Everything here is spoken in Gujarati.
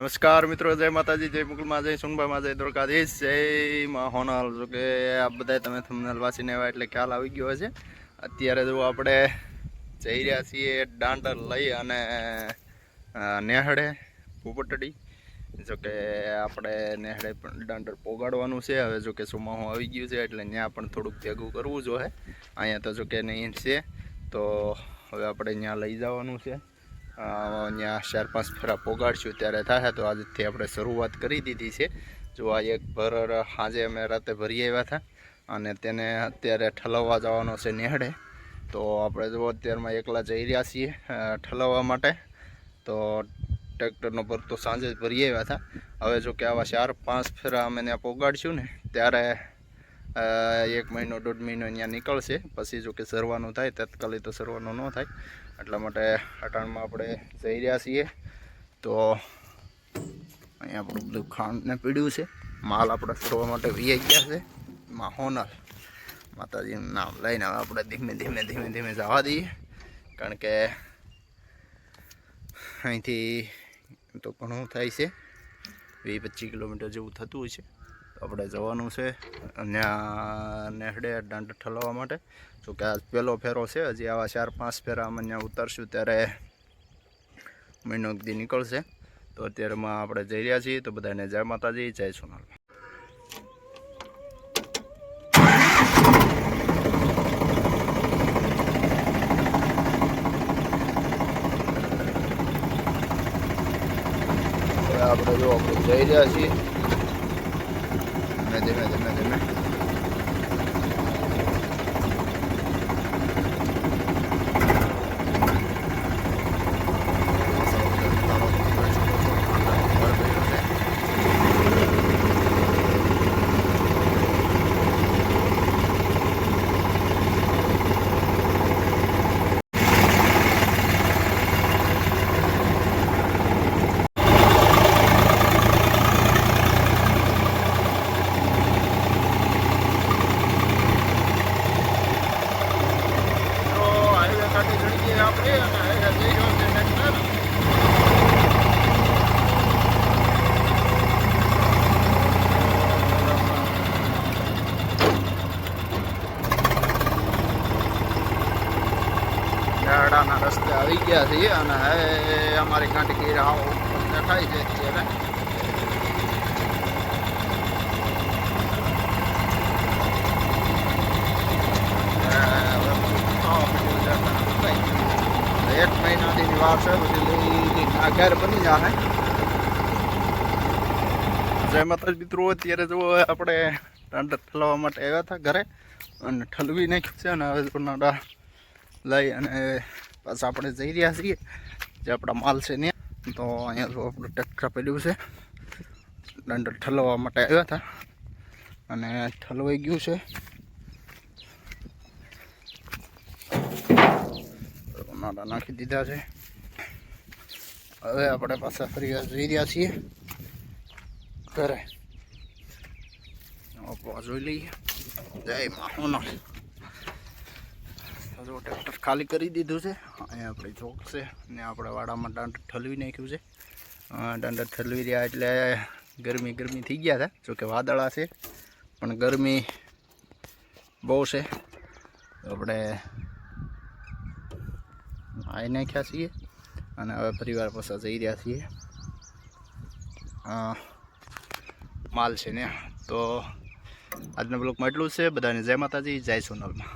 નમસ્કાર મિત્રો, જય માતાજી, જય મુકુલમાં જય સુનભાઈમાં જય દ્વારકાધીશ, જય માં હોનાલ. જો કે આ બધા તમે થમનાલ વાસીને આવ્યા એટલે ખ્યાલ આવી ગયો છે અત્યારે જો આપણે જઈ રહ્યા છીએ દાંડર લઈ અને નેહડે પોપટડી. જો કે આપણે નેહડે પણ દાંડર પોગાડવાનું છે. હવે જો કે ચોમાસું આવી ગયું છે એટલે ત્યાં પણ થોડુંક ભેગું કરવું જોઈએ અહીંયા તો જો કે નહીં છે. તો હવે આપણે ત્યાં લઈ જવાનું છે. અ, ત્યાં ચાર પાંચ ફેરા પોગાડશું ત્યારે થાય તો આજથી આપણે શરૂઆત કરી દીધી છે. જો આ એક ભર સાંજે અમે રાતે ભરી આવ્યા હતા અને તેને અત્યારે ઠલવવા જવાનો છે નેહડે. તો આપણે જો અત્યારમાં એકલા જઈ રહ્યા છીએ ઠલવવા માટે. તો ટ્રેક્ટરનો ભર તો સાંજે જ ભરી આવ્યા હતા. હવે જો કે આવા ચાર પાંચ ફેરા અમે ત્યાં પોગાડશું ને ત્યારે એક મહિનો, દોઢ મહિનો અહીંયા નીકળશે. પછી જો કે સરવાનું થાય તત્કાલી તો સરવાનું ન થાય. એટલા માટે અટાણમાં આપણે જઈ રહ્યા છીએ. તો અહીંયા આપણું બધું ખાંડને પીડ્યું છે. માલ આપણે સરવા માટે વી ગયા છે. માં હોનર માતાજીનું નામ લઈને હવે આપણે ધીમે ધીમે ધીમે ધીમે જવા દઈએ. કારણ કે અહીંથી તો ઘણું થાય છે. વીસ પચીસ કિલોમીટર જેવું થતું હોય છે. આપણે જવાનું છે ત્યાં નેહડે દાંડ ઠલવા માટે. જો કે આ પહેલો ફેરો છે, હજી આવા ચાર પાંચ ફેરા અમે ત્યાં ઉતરશું ત્યારે મહિનો સુધી નીકળશે. તો અત્યારેમાં આપણે જઈ રહ્યા છીએ, તો બધાને જય માતાજી, જય સોનાલ. આપણે જો આપણે જઈ રહ્યા છીએ. ધીમે ધીમે ધીમે ધીમે તો હાઈવે કાઢી ચડી ગયા આપણે અને હાઈવે જઈ રહ્યો છે ટ્રેક્ટર ગાડાના રસ્તે આવી ગયા છીએ અને હવે અમારી કાંટકી રાહ દેખાય છે અત્યારે એક મહિનાની વાર છે, પછી ઘર બની જશે જય માતાજી મિત્રો, અત્યારે જો આપણે દાંડા ઠલવા માટે આવ્યા હતા ઘરે અને ઠલવી નાખ્યું છે અને હવે નાડા લઈ અને પાછા આપણે જઈ રહ્યા છીએ, જે આપણા માલ છે ને. તો અહીંયા જો આપણું ટ્રેક્ટર પડ્યું છે. દાંડા ઠલવવા માટે આવ્યા હતા અને ઠલવાઈ ગયું છે. નાડા નાખી દીધા છે. હવે આપણે પાછા ફરી જઈ રહ્યા છીએ ઘરે. જોઈ લઈએ. જય માહોના જો ટ્રેક્ટર ખાલી કરી દીધું છે. અહીંયા આપણી ચોક છે ને આપણે વાડામાં દાંડ ઠલવી નાખ્યું છે. દાંડ ઠલવી રહ્યા એટલે ગરમી ગરમી થઈ ગયા હતા. જોકે વાદળા છે, પણ ગરમી બહુ છે. આપણે આવી નાખ્યા છીએ અને હવે પરિવાર પાછા જઈ રહ્યા છીએ. માલ છે ને, તો આજના બ્લોકમાં એટલું છે. બધાને જય માતાજી, જય સોનલમાં.